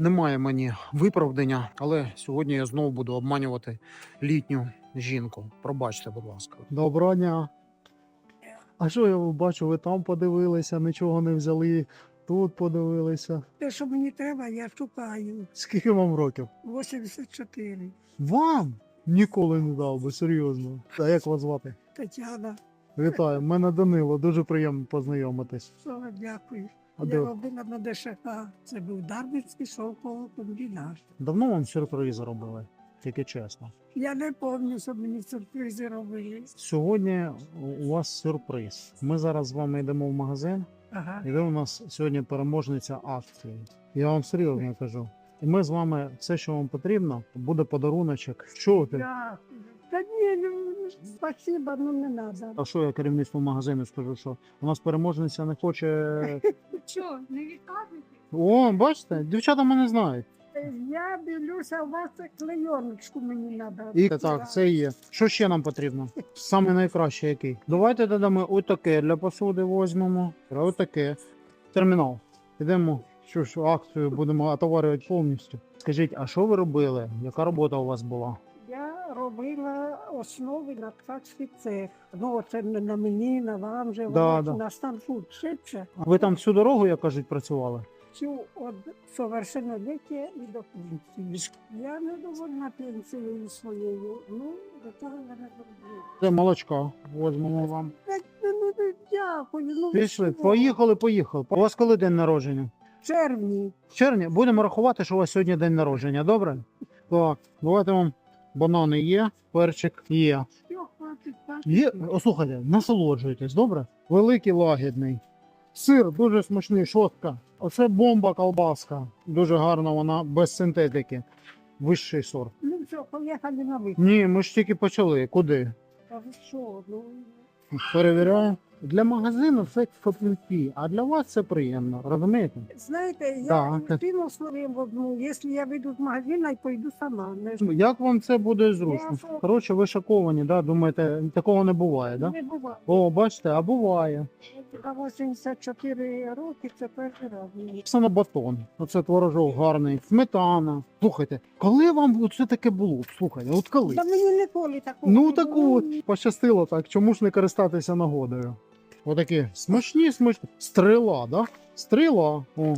немає мені виправдання, але сьогодні я знову буду обманювати літню жінку. Пробачте, будь ласка. Доброго дня. А що я бачу, ви там подивилися, нічого не взяли, тут подивилися. Те, що мені треба, я шукаю. Скільки вам років? 84. Вам? Ніколи не дав би, серйозно. А як вас звати? Тетяна, Вітаю, мене Данило, дуже приємно познайомитись. Дякую. Я на ДШК. Це був Дарницький шовковий комбінат. Давно вам сюрпризи робили, тільки чесно. Я не пам'ятаю, що мені сюрпризи робили. Сьогодні у вас сюрприз. Ми зараз з вами йдемо в магазин, Ага. і де у нас сьогодні переможниця акції. Я вам серйозно кажу. І ми з вами все, що вам потрібно, буде подаруночок. Що ти? Дякую. Та ні, ну, спасибо, ну не треба. А що я керівництву магазину скажу, що у нас переможниця не хоче. Що, не відказуєте? О, бачите, дівчата мене знають. Я дивлюся, у вас клейоночку мені треба. І так, це є. Що ще нам потрібно? Саме найкраще який. Давайте додамо отаке для посуди візьмемо. Отаке. Термінал. Ідемо. Що ж, акцію будемо отоварювати повністю. Скажіть, а що ви робили? Яка робота у вас була? Робила основи на ткацький цех. Ну, це не на мені, на вам же, Да, воно да. на станку шибше. Ви там всю дорогу, як кажуть, працювали? Цю від совершенноліття і до пенсії. Я не довольна пенсією своєю. Ну, до того я не зроблю. Це молочка. Візьмемо вам. Так, ну, ну, дякую. Ну, Пішли. що? Поїхали, поїхали. У вас коли день народження? В червні. В червні будемо рахувати, що у вас сьогодні день народження, добре? Так, давайте вам банани є, перчик є. Що. Є, о, слухайте, насолоджуйтесь, добре? Великий лагідний. Сир дуже смачний, шостка. Оце бомба колбаска. Дуже гарна вона без синтетики. Вищий сорт. Ну все, поїхали на вихід. Ні, ми ж тільки почали. Куди? А ви що? Ну, Перевіряю. Для магазину це копійки, а для вас це приємно, розумієте? знаєте, я Так. ультиму словим в одну, якщо я вийду з магазину, я пойду сама. Не, Як вам це буде зручно? Я? Коротше, ви шоковані, да? думаєте, такого не буває, да? не буває. О, бачите, а буває. А 84 роки це перший раз. мені. Це на батон. Оце творожок гарний, сметана. Слухайте, коли вам це таке було? Слухайте, от коли? Та мені ніколи такого. Ну не так було. от, пощастило так. Чому ж не користатися нагодою? Отакі смачні, смачні. Стріла, да? Стріла. О.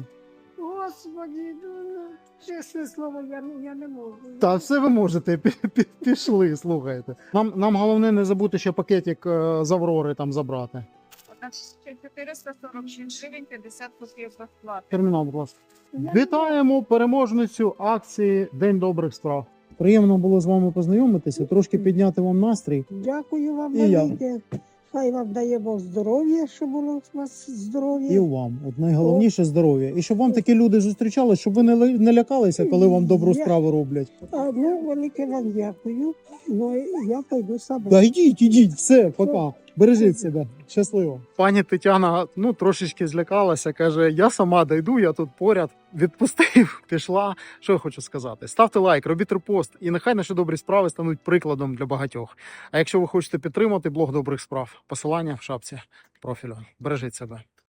Господи, ну, ну, чесне слово, я, не- я не можу. Та все ви можете, пі- пі- пішли, слухайте. Нам, нам головне не забути ще пакетик е, з Аврори там забрати. Вона 446 гривень 50 копійок безплатно. Термінал, будь ласка. Вітаємо переможницю акції День добрих справ. Приємно було з вами познайомитися, трошки підняти вам настрій. Дякую вам, І я. велике. Хай вам дає Бог здоров'я, щоб було у вас здоров'я. І вам, от найголовніше здоров'я. І щоб вам такі люди зустрічали, щоб ви не, ли- не лякалися, коли вам добру Я- справу роблять. А, ну, велике вам дякую. Ну, я пойду сама. Да йдіть, ідіть, все, пока. Бережіть себе, щасливо. Пані Тетяна ну трошечки злякалася. каже: я сама дойду, я тут поряд. Відпустив, пішла. Що я хочу сказати? Ставте лайк, робіть репост, і нехай наші добрі справи стануть прикладом для багатьох. А якщо ви хочете підтримати блог добрих справ, посилання в шапці профілю. Бережіть себе.